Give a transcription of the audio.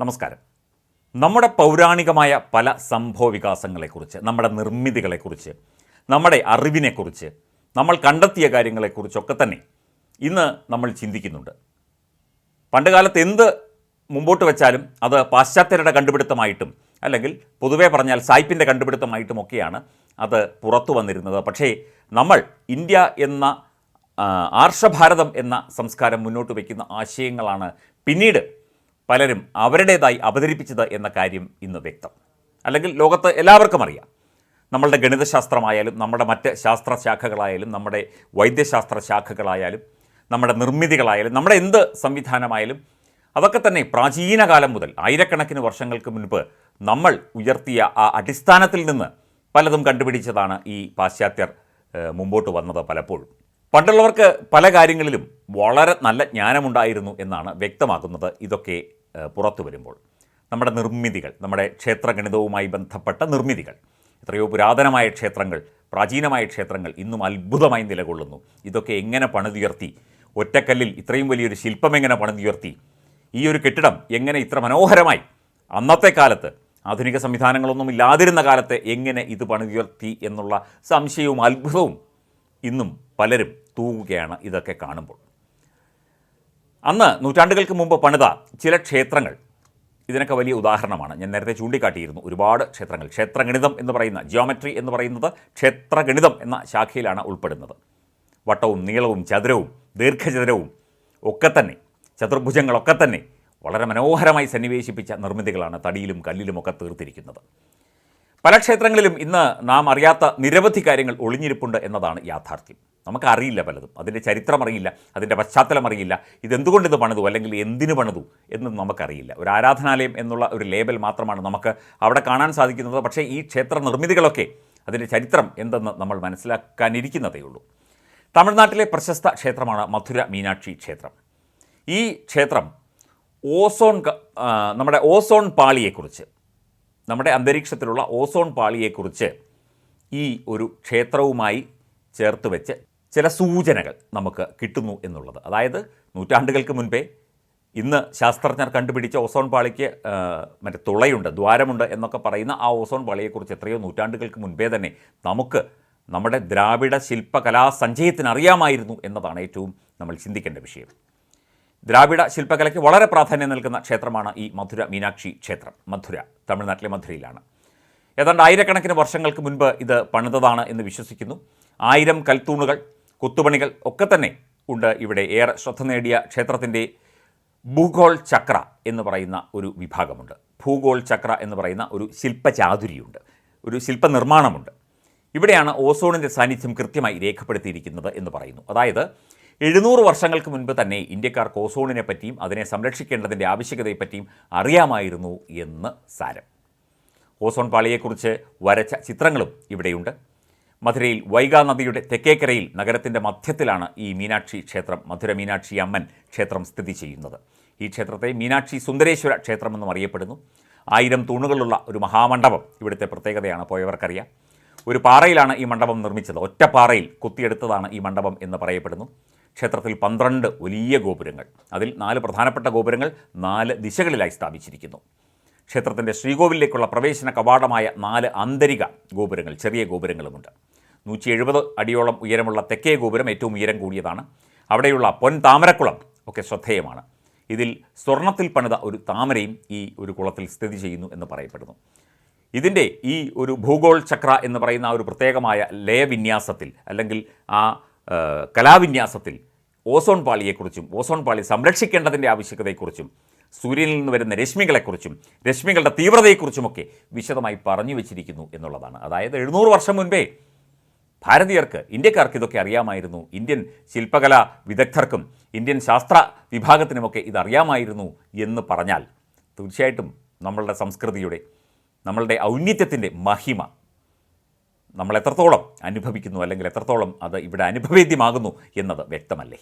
നമസ്കാരം. നമ്മുടെ പൗരാണികമായ പല സംഭവ വികാസങ്ങളെക്കുറിച്ച് നമ്മുടെ നിർമ്മിതികളെക്കുറിച്ച് നമ്മുടെ അറിവിനെക്കുറിച്ച് നമ്മൾ കണ്ടെത്തിയ കാര്യങ്ങളെക്കുറിച്ചൊക്കെ തന്നെ ഇന്ന് നമ്മൾ ചിന്തിക്കുന്നുണ്ട്. പണ്ടുകാലത്ത് എന്ത് മുമ്പോട്ട് വെച്ചാലും അത് പാശ്ചാത്യരുടെ കണ്ടുപിടുത്തമായിട്ടും അല്ലെങ്കിൽ പൊതുവേ പറഞ്ഞാൽ സായിപ്പിന്റെ കണ്ടുപിടുത്തമായിട്ടുമൊക്കെയാണ് അത് പുറത്തു വന്നിരുന്നത്. പക്ഷേ നമ്മൾ ഇന്ത്യ എന്ന ആർഷഭാരതം എന്ന സംസ്കാരം മുന്നോട്ട് വയ്ക്കുന്ന ആശയങ്ങളാണ് പിന്നീട് പലരും അവരുടേതായി അവതരിപ്പിച്ചത് എന്ന കാര്യം ഇന്ന് വ്യക്തം. അല്ലെങ്കിൽ ലോകത്ത് എല്ലാവർക്കും അറിയാം. നമ്മളുടെ ഗണിതശാസ്ത്രമായാലും നമ്മുടെ മറ്റ് ശാസ്ത്രശാഖകളായാലും നമ്മുടെ വൈദ്യശാസ്ത്ര ശാഖകളായാലും നമ്മുടെ നിർമ്മിതികളായാലും നമ്മുടെ എന്ത് സംവിധാനമായാലും അതൊക്കെ തന്നെ പ്രാചീന കാലം മുതൽ ആയിരക്കണക്കിന് വർഷങ്ങൾക്ക് മുൻപ് നമ്മൾ ഉയർത്തിയ ആ അടിസ്ഥാനത്തിൽ നിന്ന് പലതും കണ്ടുപിടിച്ചതാണ് ഈ പാശ്ചാത്യർ മുമ്പോട്ട് വന്നത് പലപ്പോഴും. പണ്ടുള്ളവർക്ക് പല കാര്യങ്ങളിലും വളരെ നല്ല ജ്ഞാനമുണ്ടായിരുന്നു എന്നാണ് വ്യക്തമാക്കുന്നത്. ഇതൊക്കെ പുറത്തു വരുമ്പോൾ. നമ്മുടെ നിർമ്മിതികൾ നമ്മുടെ ക്ഷേത്രഗണിതവുമായി ബന്ധപ്പെട്ട നിർമ്മിതികൾ. എത്രയോ പുരാതനമായ ക്ഷേത്രങ്ങൾ പ്രാചീനമായ ക്ഷേത്രങ്ങൾ ഇന്നും അത്ഭുതമായി നിലകൊള്ളുന്നു. ഇതൊക്കെ എങ്ങനെ പണിതുയർത്തി ഒറ്റക്കല്ലിൽ ഇത്രയും വലിയൊരു ശില്പം എങ്ങനെ പണിതുയർത്തി ഈ ഒരു കെട്ടിടം എങ്ങനെ ഇത്ര മനോഹരമായി അന്നത്തെ കാലത്ത് ആധുനിക സംവിധാനങ്ങളൊന്നും ഇല്ലാതിരുന്ന കാലത്ത് എങ്ങനെ ഇത് പണിതുയർത്തി എന്നുള്ള സംശയവും അത്ഭുതവും ഇന്നും പലരും തൂകുകയാണ് ഇതൊക്കെ കാണുമ്പോൾ. അന്ന് നൂറ്റാണ്ടുകൾക്ക് മുമ്പ് പണിത ചില ക്ഷേത്രങ്ങൾ. ഇതിനൊക്കെ വലിയ ഉദാഹരണമാണ്. ഞാൻ നേരത്തെ ചൂണ്ടിക്കാട്ടിയിരുന്നു. ഒരുപാട് ക്ഷേത്രങ്ങൾ. ക്ഷേത്രഗണിതം എന്ന് പറയുന്ന ജിയോമെട്രി എന്ന് പറയുന്നത് ക്ഷേത്രഗണിതം എന്ന ശാഖയിലാണ് ഉൾപ്പെടുന്നത്. വട്ടവും നീളവും ചതുരവും ദീർഘചതുരവും ഒക്കെ തന്നെ ചതുർഭുജങ്ങളൊക്കെ തന്നെ വളരെ മനോഹരമായി സന്നിവേശിപ്പിച്ച നിർമ്മിതികളാണ് തടിയിലും കല്ലിലുമൊക്കെ തീർത്തിരിക്കുന്നത്. പല ക്ഷേത്രങ്ങളിലും ഇന്ന് നാം അറിയാത്ത നിരവധി കാര്യങ്ങൾ ഒളിഞ്ഞിരിപ്പുണ്ട് എന്നതാണ് യാഥാർത്ഥ്യം. നമുക്കറിയില്ല പലതും. അതിന്റെ ചരിത്രം അറിയില്ല അതിന്റെ പശ്ചാത്തലം അറിയില്ല. ഇതെന്തുകൊണ്ട് ഇത് പണിതു? അല്ലെങ്കിൽ എന്തിനു പണിതു? എന്ന് നമുക്കറിയില്ല. ഒരു ആരാധനാലയം എന്നുള്ള ഒരു ലേബൽ മാത്രമാണ് നമുക്ക് അവിടെ കാണാൻ സാധിക്കുന്നത്. പക്ഷേ ഈ ക്ഷേത്ര നിർമ്മിതികളൊക്കെ അതിന്റെ ചരിത്രം എന്തെന്ന് നമ്മൾ മനസ്സിലാക്കാനിരിക്കുന്നതേ ഉള്ളൂ. തമിഴ്നാട്ടിലെ പ്രശസ്ത ക്ഷേത്രമാണ് മധുര മീനാക്ഷി ക്ഷേത്രം. ഈ ക്ഷേത്രം ഓസോൺ നമ്മുടെ ഓസോൺ പാളിയെക്കുറിച്ച് നമ്മുടെ അന്തരീക്ഷത്തിലുള്ള ഓസോൺ പാളിയെക്കുറിച്ച് ഈ ഒരു ക്ഷേത്രവുമായി ചേർത്ത് വെച്ച് ചില സൂചനകൾ നമുക്ക് കിട്ടുന്നു എന്നുള്ളത്. അതായത് നൂറ്റാണ്ടുകൾക്ക് മുൻപേ ഇന്ന് ശാസ്ത്രജ്ഞർ കണ്ടുപിടിച്ച ഓസോൺ പാളിക്ക് മറ്റേ തുളയുണ്ട് ദ്വാരമുണ്ട് എന്നൊക്കെ പറയുന്ന ആ ഓസോൺ പാളിയെക്കുറിച്ച് എത്രയോ നൂറ്റാണ്ടുകൾക്ക് മുൻപേ തന്നെ നമുക്ക് നമ്മുടെ ദ്രാവിഡ ശില്പകലാ സഞ്ചയത്തിന് അറിയാമായിരുന്നു എന്നതാണ് ഏറ്റവും നമ്മൾ ചിന്തിക്കേണ്ട വിഷയം. ദ്രാവിഡ ശില്പകലയ്ക്ക് വളരെ പ്രാധാന്യം നൽകുന്ന ക്ഷേത്രമാണ് ഈ മധുര മീനാക്ഷി ക്ഷേത്രം. മധുര തമിഴ്നാട്ടിലെ മധുരയിലാണ്. ഏതാണ്ട് ആയിരക്കണക്കിന് വർഷങ്ങൾക്ക് മുൻപ് ഇത് പണിതതാണ് എന്ന് വിശ്വസിക്കുന്നു. ആയിരം കൽത്തൂണുകൾ കൊത്തുപണികൾ ഒക്കെ തന്നെ ഉണ്ട്. ഇവിടെ ഏറെ ശ്രദ്ധ നേടിയ ക്ഷേത്രത്തിന്റെ ഭൂഗോൾ ചക്ര എന്ന് പറയുന്ന ഒരു വിഭാഗമുണ്ട്. ഭൂഗോൾ ചക്ര എന്ന് പറയുന്ന ഒരു ശില്പചാതുരിയുണ്ട്. ഒരു ശില്പനിർമ്മാണമുണ്ട്. ഇവിടെയാണ് ഓസോണിന്റെ സാന്നിധ്യം കൃത്യമായി രേഖപ്പെടുത്തിയിരിക്കുന്നത് എന്ന് പറയുന്നു. അതായത് എഴുന്നൂറ് വർഷങ്ങൾക്ക് മുൻപ് തന്നെ ഇന്ത്യക്കാർക്ക് ഓസോണിനെ പറ്റിയും അതിനെ സംരക്ഷിക്കേണ്ടതിന്റെ ആവശ്യകതയെപ്പറ്റിയും അറിയാമായിരുന്നു എന്ന് സാരം. ഓസോൺ പാളിയെക്കുറിച്ച് വരച്ച ചിത്രങ്ങളും ഇവിടെയുണ്ട്. മധുരയിൽ വൈഗാ നദിയുടെ തെക്കേക്കരയിൽ നഗരത്തിന്റെ മധ്യത്തിലാണ് ഈ മീനാക്ഷി ക്ഷേത്രം മധുര മീനാക്ഷി അമ്മൻ ക്ഷേത്രം സ്ഥിതി ചെയ്യുന്നത്. ഈ ക്ഷേത്രത്തെ മീനാക്ഷി സുന്ദരേശ്വര ക്ഷേത്രമെന്നും അറിയപ്പെടുന്നു. ആയിരം തൂണുകളുള്ള ഒരു മഹാമണ്ഡപം ഇവിടുത്തെ പ്രത്യേകതയാണ് പോയവർക്കറിയാം. ഒരു പാറയിലാണ് ഈ മണ്ഡപം നിർമ്മിച്ചത്. ഒറ്റപ്പാറയിൽ കുത്തിയെടുത്തതാണ് ഈ മണ്ഡപം എന്ന് പറയപ്പെടുന്നു. ക്ഷേത്രത്തിൽ പന്ത്രണ്ട് വലിയ ഗോപുരങ്ങൾ. അതിൽ നാല് പ്രധാനപ്പെട്ട ഗോപുരങ്ങൾ നാല് ദിശകളിലായി സ്ഥാപിച്ചിരിക്കുന്നു. ക്ഷേത്രത്തിന്റെ ശ്രീകോവിലേക്കുള്ള പ്രവേശന കവാടമായ നാല് ആന്തരിക ഗോപുരങ്ങൾ ചെറിയ ഗോപുരങ്ങളുമുണ്ട്. നൂറ്റി എഴുപത് അടിയോളം ഉയരമുള്ള തെക്കേ ഗോപുരം ഏറ്റവും ഉയരം കൂടിയതാണ്. അവിടെയുള്ള പൊൻ താമരക്കുളം ഒക്കെ ശ്രദ്ധേയമാണ്. ഇതിൽ സ്വർണത്തിൽ പണിത ഒരു താമരയും ഈ ഒരു കുളത്തിൽ സ്ഥിതി ചെയ്യുന്നു എന്ന് പറയപ്പെടുന്നു. ഇതിന്റെ ഈ ഒരു ഭൂഗോൾ ചക്ര എന്ന് പറയുന്ന ഒരു പ്രത്യേകമായ ലയവിന്യാസത്തിൽ അല്ലെങ്കിൽ ആ കലാവിന്യാസത്തിൽ ഓസോൺ പാളിയെക്കുറിച്ചും ഓസോൺ പാളി സംരക്ഷിക്കേണ്ടതിന്റെ ആവശ്യകതയെക്കുറിച്ചും സൂര്യനിൽ നിന്ന് വരുന്ന രശ്മികളെക്കുറിച്ചും രശ്മികളുടെ തീവ്രതയെക്കുറിച്ചുമൊക്കെ വിശദമായി പറഞ്ഞു വച്ചിരിക്കുന്നു എന്നുള്ളതാണ്. അതായത് എഴുന്നൂറ് വർഷം മുൻപേ ഭാരതീയർക്ക് ഇന്ത്യക്കാർക്ക് ഇതൊക്കെ അറിയാമായിരുന്നു. ഇന്ത്യൻ ശില്പകലാ വിദഗ്ധർക്കും ഇന്ത്യൻ ശാസ്ത്ര വിഭാഗത്തിനുമൊക്കെ ഇതറിയാമായിരുന്നു എന്ന് പറഞ്ഞാൽ തീർച്ചയായിട്ടും നമ്മളുടെ സംസ്കൃതിയുടെ നമ്മളുടെ ഔന്നിത്യത്തിന്റെ മഹിമ നമ്മൾ എത്രത്തോളം അനുഭവിക്കുന്നു അല്ലെങ്കിൽ എത്രത്തോളം അത് ഇവിടെ അനുഭവേദ്യമാകുന്നു എന്നത് വ്യക്തമല്ലേ?